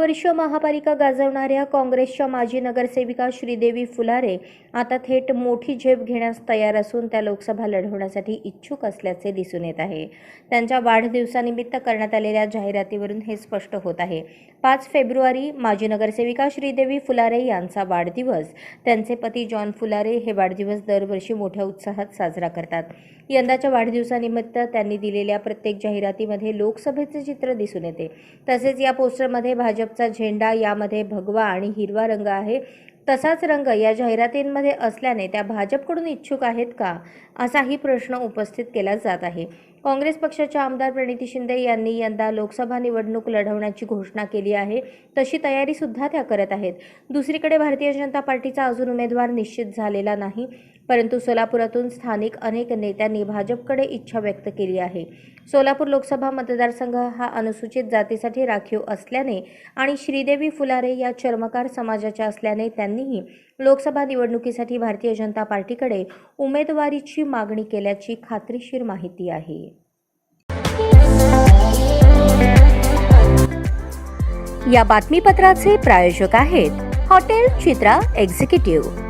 वर्ष महापालिका गाजवणाऱ्या काँग्रेसच्या माजी नगरसेविका श्रीदेवी फुलारे आता थेट मोठी झेप घेण्यास तयार असून त्या लोकसभा लढवण्यासाठी इच्छुक असल्याचे दिसून येत आहे. त्यांच्या वाढदिवसानिमित्त करण्यात आलेल्या जाहिरातीवरून हे स्पष्ट होत आहे. पाच फेब्रुवारी माजी नगरसेविका श्रीदेवी फुलारे यांचा वाढदिवस. त्यांचे पती जॉन फुलारे हे वाढदिवस दरवर्षी मोठ्या उत्साहात साजरा करतात. यंदाच्या वाढदिवसानिमित्त त्यांनी दिलेल्या प्रत्येक जाहिरातीमध्ये लोकसभेचे चित्र दिसून येते. तसेच या पोस्टरमध्ये भाजप भाजपचा झेंडा यामध्ये भगवा आणि हिरवा रंग आहे. तसाच रंग या जाहिरातींमध्ये असल्याने त्या भाजपकडून इच्छुक आहेत का? असाही प्रश्न उपस्थित केला जात आहे. काँग्रेस पक्षाच्या आमदार प्रणिती शिंदे यांनी यंदा लोकसभा निवडणूक लढवण्याची घोषणा केली आहे. तशी तयारी सुद्धा त्या करत आहेत. दुसरीकडे भारतीय जनता पार्टीचा अजून उमेदवार निश्चित झालेला नाही. परंतु सोलापुरातून स्थानिक अनेक नेत्यांनी भाजपकडे इच्छा व्यक्त केली आहे. सोलापूर लोकसभा मतदारसंघ हा अनुसूचित जातीसाठी राखीव असल्याने आणि श्रीदेवी फुलारे या चर्मकार समाजाच्या असल्याने त्यांनीही लोकसभा निवडणुकीसाठी भारतीय जनता पार्टीकडे उमेदवारीची मागणी केल्याची खात्रीशीर माहिती आहे. या बातमीपत्राचे प्रायोजक आहेत हॉटेल चित्रा एक्झिक्युटिव्ह.